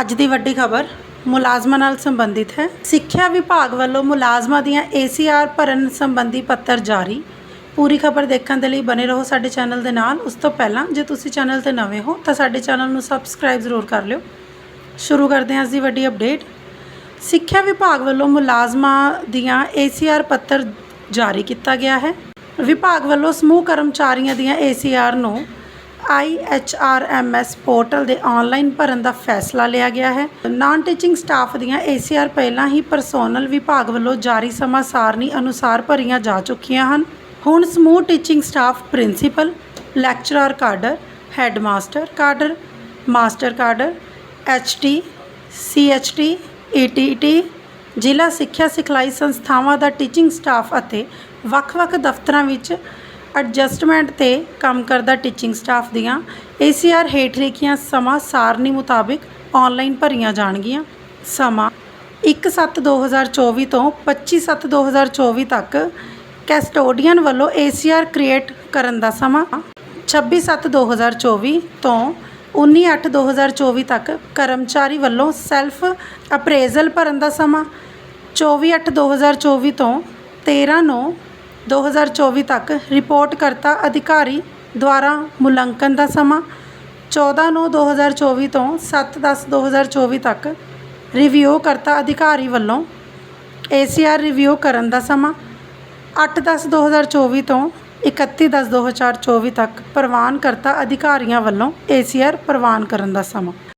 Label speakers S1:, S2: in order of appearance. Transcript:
S1: ਅੱਜ ਦੀ ਵੱਡੀ ਖਬਰ ਮੁਲਾਜ਼ਮਾਂ ਨਾਲ ਸੰਬੰਧਿਤ ਹੈ। ਸਿੱਖਿਆ ਵਿਭਾਗ ਵੱਲੋਂ ਮੁਲਾਜ਼ਮਾਂ ਦੀਆਂ ਏਸੀਆਰ ਭਰਨ ਸੰਬੰਧੀ ਪੱਤਰ ਜਾਰੀ। ਪੂਰੀ ਖਬਰ ਦੇਖਣ ਦੇ ਲਈ ਬਨੇ ਰਹੋ ਸਾਡੇ ਚੈਨਲ ਦੇ ਨਾਲ। ਉਸ ਤੋਂ ਪਹਿਲਾਂ ਜੇ ਤੁਸੀਂ ਚੈਨਲ ਤੇ ਨਵੇਂ ਹੋ ਤਾਂ ਸਾਡੇ ਚੈਨਲ ਨੂੰ ਸਬਸਕ੍ਰਾਈਬ ਜ਼ਰੂਰ ਕਰ ਲਿਓ। ਸ਼ੁਰੂ ਕਰਦੇ ਹਾਂ ਅੱਜ ਦੀ ਵੱਡੀ ਅਪਡੇਟ। ਸਿੱਖਿਆ ਵਿਭਾਗ ਵੱਲੋਂ ਮੁਲਾਜ਼ਮਾਂ ਦੀਆਂ ਏਸੀਆਰ ਪੱਤਰ ਜਾਰੀ ਕੀਤਾ ਗਿਆ ਹੈ। ਵਿਭਾਗ ਵੱਲੋਂ ਸਮੂਹ ਕਰਮਚਾਰੀਆਂ ਦੀਆਂ ਏਸੀਆਰ ਨੂੰ IHRMS ਪੋਰਟਲ ਦੇ ਆਨਲਾਈਨ ਭਰਨ ਦਾ ਫੈਸਲਾ ਲਿਆ ਗਿਆ ਹੈ। ਨਾਨ ਟੀਚਿੰਗ ਸਟਾਫ ਦੀਆਂ ਏਸੀਆਰ ਪਹਿਲਾਂ ਹੀ ਪਰਸੋਨਲ ਵਿਭਾਗ ਵੱਲੋਂ ਜਾਰੀ ਸਮਾਂ ਸਾਰਣੀ ਅਨੁਸਾਰ ਭਰੀਆਂ ਜਾ ਚੁੱਕੀਆਂ ਹਨ। ਹੁਣ ਸਮੂਹ teaching staff principal lecturer cadre headmaster cadre master cadre HT CHT ETT ਜ਼ਿਲ੍ਹਾ ਸਿੱਖਿਆ ਸਿਖਲਾਈ ਸੰਸਥਾਵਾਂ ਦਾ ਟੀਚਿੰਗ ਸਟਾਫ ਅਤੇ ਵੱਖ-ਵੱਖ ਦਫ਼ਤਰਾਂ ਵਿੱਚ ਐਡਜਸਟਮੈਂਟ ਤੇ ਕੰਮ ਕਰਦਾ ਟੀਚਿੰਗ ਸਟਾਫ ਦੀਆਂ। ਏਸੀਆਰ ਹੇਠ ਲਿਖੀਆਂ ਸਮਾਂ ਸਾਰਣੀ ਮੁਤਾਬਿਕ ਆਨਲਾਈਨ ਭਰੀਆਂ ਜਾਣਗੀਆਂ। ਸਮਾਂ 1/7/2024 ਤੋਂ 25/7/2024 ਤੱਕ ਕੈਸਟੋਡੀਅਨ ਵੱਲੋਂ ਏਸੀਆਰ ਕ੍ਰੀਏਟ ਕਰਨ ਦਾ ਸਮਾਂ 26/7/2024 ਤੋਂ 19/8/2024 ਤੱਕ ਕਰਮਚਾਰੀ ਵੱਲੋਂ ਸੈਲਫ ਅਪਰੇਜ਼ਲ ਭਰਨ ਦਾ ਸਮਾਂ 24/8/2024 ਤੋਂ 13/9/2024 ਤੱਕ ਰਿਪੋਰਟ ਕਰਤਾ ਅਧਿਕਾਰੀ ਦੁਆਰਾ ਮੁਲਾਂਕਣ ਦਾ ਸਮਾਂ 14/9/2024 ਤੋਂ 7/10/2024 ਤੱਕ ਰਿਵਿਊ ਕਰਤਾ ਅਧਿਕਾਰੀ ਵੱਲੋਂ ਏਸੀਆਰ ਰਿਵਿਊ ਕਰਨ ਦਾ ਸਮਾਂ 8/10/2024 ਤੋਂ 31/10/2024 ਤੱਕ ਪ੍ਰਵਾਨ ਕਰਤਾ ਅਧਿਕਾਰੀਆਂ ਵੱਲੋਂ ਏਸੀਆਰ ਪ੍ਰਵਾਨ ਕਰਨ ਦਾ ਸਮਾਂ